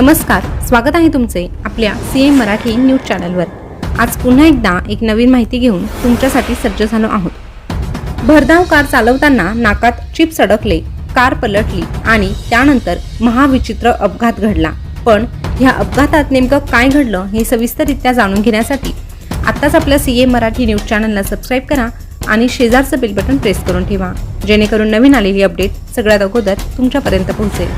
नमस्कार स्वागत आहे तुमचे आपल्या सी एम मराठी न्यूज चॅनलवर. आज पुन्हा एकदा एक नवीन माहिती घेऊन तुमच्यासाठी सज्ज झालो आहोत. भरधाव कार चालवताना नाकात चिप्स अडकले कार पलटली आणि त्यानंतर महाविचित्र अपघात घडला. पण ह्या अपघातात नेमकं काय घडलं हे सविस्तररित्या जाणून घेण्यासाठी आत्ताच आपल्या सी एम मराठी न्यूज चॅनलला सबस्क्राईब करा आणि शेजारचं बेल बटन प्रेस करून ठेवा जेणेकरून नवीन आलेली अपडेट सगळ्यात अगोदर तुमच्यापर्यंत पोहोचेल.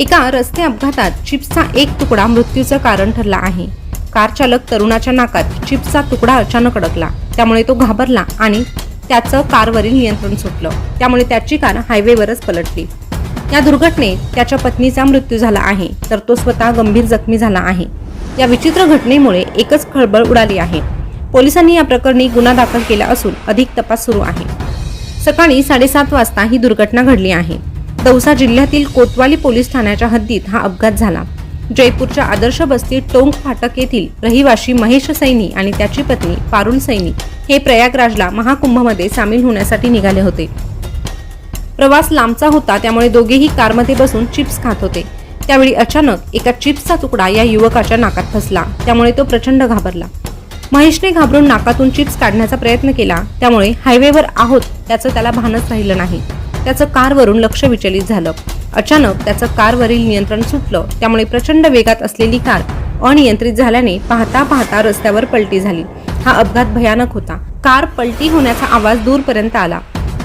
एका रस्ते अपघातात चिप्सचा एक तुकडा मृत्यूचं कारण ठरला आहे. कार चालक तरुणाच्या नाकात चिप्सचा तुकडा अचानक अडकला. त्यामुळे तो घाबरला आणि त्याचं कारवरील नियंत्रण सुटलं. त्यामुळे त्याची कार हायवेवरच पलटली. या दुर्घटनेत त्याच्या पत्नीचा मृत्यू झाला आहे तर तो स्वतः गंभीर जखमी झाला आहे. या विचित्र घटनेमुळे एकच खळबळ उडाली आहे. पोलिसांनी या प्रकरणी गुन्हा दाखल केला असून अधिक तपास सुरू आहे. सकाळी साडेसात वाजता ही दुर्घटना घडली आहे. दौसा जिल्ह्यातील कोतवाली पोलीस ठाण्याच्या हद्दीत हा अपघात झाला. जयपूरच्या आदर्श बस्ती टोंक फाटक येथील रहिवाशी महेश सैनी आणि त्याची पत्नी पारुल सैनी हे प्रयागराजला महाकुंभमध्ये सामील होण्यासाठी निघाले होते. प्रवास लांबचा होता त्यामुळे दोघेही कारमध्ये बसून चिप्स खात होते. त्यावेळी अचानक एका चिप्सचा तुकडा या युवकाच्या नाकात फसला त्यामुळे तो प्रचंड घाबरला. महेशने घाबरून नाकातून चिप्स काढण्याचा प्रयत्न केला त्यामुळे हायवेवर आहोत त्याचं त्याला भानच राहिलं नाही. त्याचं कारवरून लक्ष विचलित झालं. अचानक त्याचं कारवरील नियंत्रण सुटलं. त्यामुळे प्रचंड वेगात असलेली कार अनियंत्रित झाल्याने पाहता पाहता रस्त्यावर पलटी झाली. हा अपघात भयानक होता. कार पलटी होण्याचा आवाज दूरपर्यंत आला.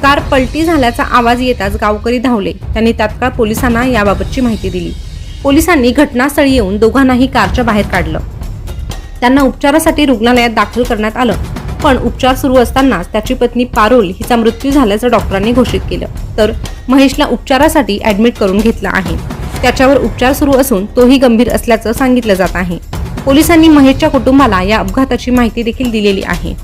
कार पलटी झाल्याचा आवाज येताच गावकरी धावले. त्यांनी तात्काळ पोलिसांना याबाबतची माहिती दिली. पोलिसांनी घटनास्थळी येऊन दोघांनाही कारच्या बाहेर काढलं. त्यांना उपचारासाठी रुग्णालयात दाखल करण्यात आलं. पण उपचार सुरू असतानाच त्याची पत्नी पारुल हिचा मृत्यू झाल्याचं डॉक्टरांनी घोषित केलं. तर महेशला उपचारासाठी ऍडमिट करून घेतलं आहे. त्याच्यावर उपचार सुरू असून तोही गंभीर असल्याचं सांगितलं जात आहे. पोलिसांनी महेशच्या कुटुंबाला या अपघाताची माहिती देखील दिलेली आहे.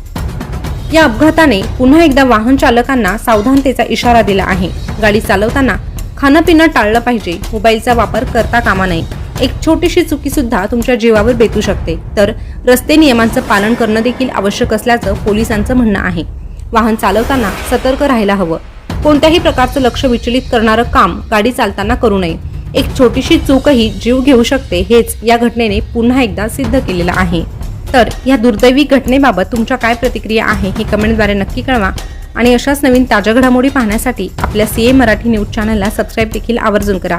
या अपघाताने पुन्हा एकदा वाहन चालकांना सावधानतेचा इशारा दिला आहे. गाडी चालवताना खाणं पिणं टाळलं पाहिजे. मोबाईलचा वापर करता कामा नये. एक छोटीशी चुकीसुद्धा तुमच्या जीवावर बेतू शकते. तर रस्ते नियमांचं पालन करणं देखील आवश्यक असल्याचं पोलिसांचं म्हणणं आहे. वाहन चालवताना सतर्क राहायला हवं. कोणत्याही प्रकारचं लक्ष विचलित करणारं काम गाडी चालताना करू नये. एक छोटीशी चूकही जीव घेऊ शकते हेच या घटनेने पुन्हा एकदा सिद्ध केलेलं आहे. तर या दुर्दैवी घटनेबाबत तुमच्या काय प्रतिक्रिया आहे हे कमेंटद्वारे नक्की कळवा आणि अशाच नवीन ताज्या घडामोडी पाहण्यासाठी आपल्या सी ए मराठी न्यूज चॅनलला सबस्क्राईब देखील आवर्जून करा.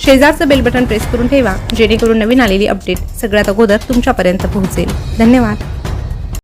शेजारचं बेल बटन प्रेस करून ठेवा जेणेकरून नवीन आलेली अपडेट सगळ्यात अगोदर तुमच्यापर्यंत पोहोचेल. धन्यवाद.